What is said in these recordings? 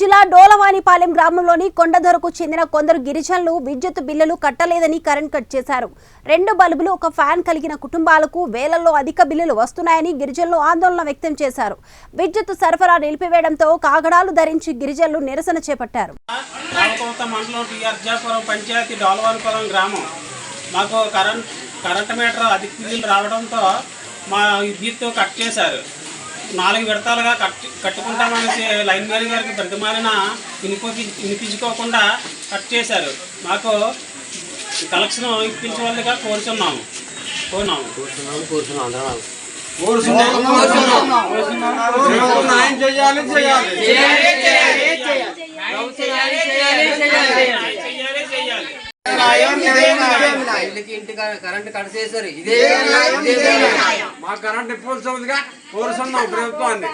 జిల్లా డోలవానిపాలెం గ్రామంలోని కొండదొరకు చెందిన కొందరు గిరిజనులు విద్యుత్ బిల్లులు కట్టలేదని కరెంట్ కట్ చేశారు. రెండు బల్బులు ఒక ఫ్యాన్ కలిగిన కుటుంబాలకు వేలల్లో అధిక బిల్లులు వస్తున్నాయని గిరిజనులు ఆందోళన వ్యక్తం చేశారు. విద్యుత్ సరఫరా నిలిపివేయడంతో కాగడాలు ధరించి గిరిజనులు నిరసన చేపట్టారు. గ్రామం. మాకు కరెంట్ కరెంట్ మీటర్ అధిక బిల్లులు రావడంతో మా విద్యుత్ కట్ చేశారు. నాలుగు విడతలుగా కట్ కట్టుకుంటామనేసి లైన్ మ్యాన్ గారికి బ్రతిమాలిన వినిపోకి వినిపించుకోకుండా కట్ చేశారు. మాకు కలెక్షన్ ఇప్పించవలసిగా కోరుచున్నాము. కోరున్నాము న్యాయం చేయాలి చేయాలి. చేయాలి చేయాలి. న్యాయం ఇదే న్యాయం ఇళ్ళకి ఇంటి కరెంట్ కట్ చేశారు. ఇదే మా కరెంట్ ఇప్పించదుగా కోరుతున్నాం ప్రభుత్వాన్ని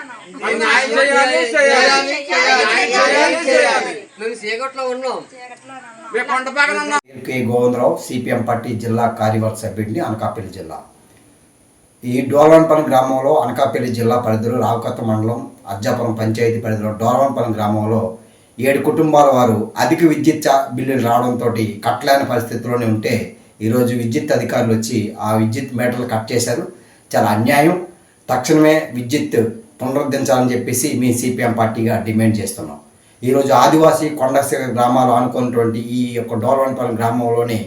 గోవిందరావు సిపిఎం పార్టీ జిల్లా కార్యవర్గ సభ్యుడిని అనకాపల్లి జిల్లా ఈ డోలవన్పల్లి గ్రామంలో అనకాపల్లి జిల్లా పరిధిలో రావకత్త మండలం అజ్జాపురం పంచాయతీ పరిధిలో డోలవన్పల్లి గ్రామంలో ఏడు కుటుంబాల వారు అధిక విద్యుత్ చా- బిల్లులు రావడంతో కట్టలేని పరిస్థితిలోనే ఉంటే ఈరోజు విద్యుత్ అధికారులు వచ్చి ఆ విద్యుత్ మీటర్లు కట్ చేశారు చాలా అన్యాయం. తక్షణమే విద్యుత్ పునరుద్ధరించాలని చెప్పేసి మీ సిపిఎం పార్టీగా డిమాండ్ చేస్తున్నాం. ఈరోజు ఆదివాసీ కొండసీర గ్రామాలు ఆనుకున్నటువంటి ఈ యొక్క డోర్వన్పల్లి గ్రామంలోనే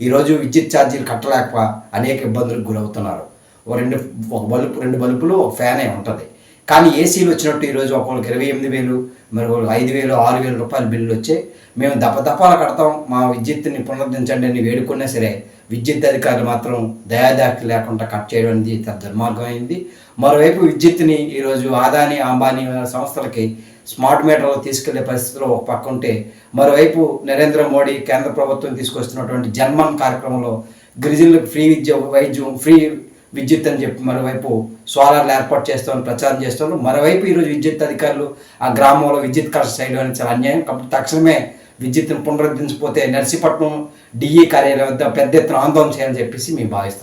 ఈరోజు విద్యుత్ ఛార్జీలు కట్టలేక అనేక ఇబ్బందులకు గురవుతున్నారు. ఒక రెండు ఒక బల్బు రెండు బల్బులు ఒక ఫ్యానే ఉంటుంది. కానీ ఏసీలు వచ్చినట్టు ఈరోజు ఒకళ్ళకి ఇరవై ఎనిమిది వేలు మరి ఐదు వేలు ఆరు వేల రూపాయల బిల్లులు వచ్చి మేము దపదపాలు కడతాం. మా విద్యుత్ని పునరుద్ధరించండి అని వేడుకున్నా సరే విద్యుత్ అధికారులు మాత్రం దయాదాకి లేకుండా కట్ చేయడం అనేది దుర్మార్గం అయింది. మరోవైపు విద్యుత్ని ఈరోజు ఆదాని అంబానీ సంస్థలకి స్మార్ట్ మీటర్లో తీసుకెళ్ళే పరిస్థితిలో ఒక పక్క ఉంటే మరోవైపు నరేంద్ర మోడీ కేంద్ర ప్రభుత్వం తీసుకొస్తున్నటువంటి జన్మన్ కార్యక్రమంలో గిరిజనులకు ఫ్రీ విద్య వైద్యం ఫ్రీ విద్యుత్ అని చెప్పి మరోవైపు సోలార్లు ఏర్పాటు చేస్తామని ప్రచారం చేస్తున్నారు. మరోవైపు ఈరోజు విద్యుత్ అధికారులు ఆ గ్రామంలో విద్యుత్ కష్ట చేయడం అనేది చాలా అన్యాయం. కాబట్టి తక్షణమే విద్యుత్ను పునరుద్ధరించిపోతే నర్సీపట్నం డిఈ కార్యాలయం వద్ద పెద్ద ఎత్తున ఆందోళన చేయాలని చెప్పేసి మేము భావిస్తాం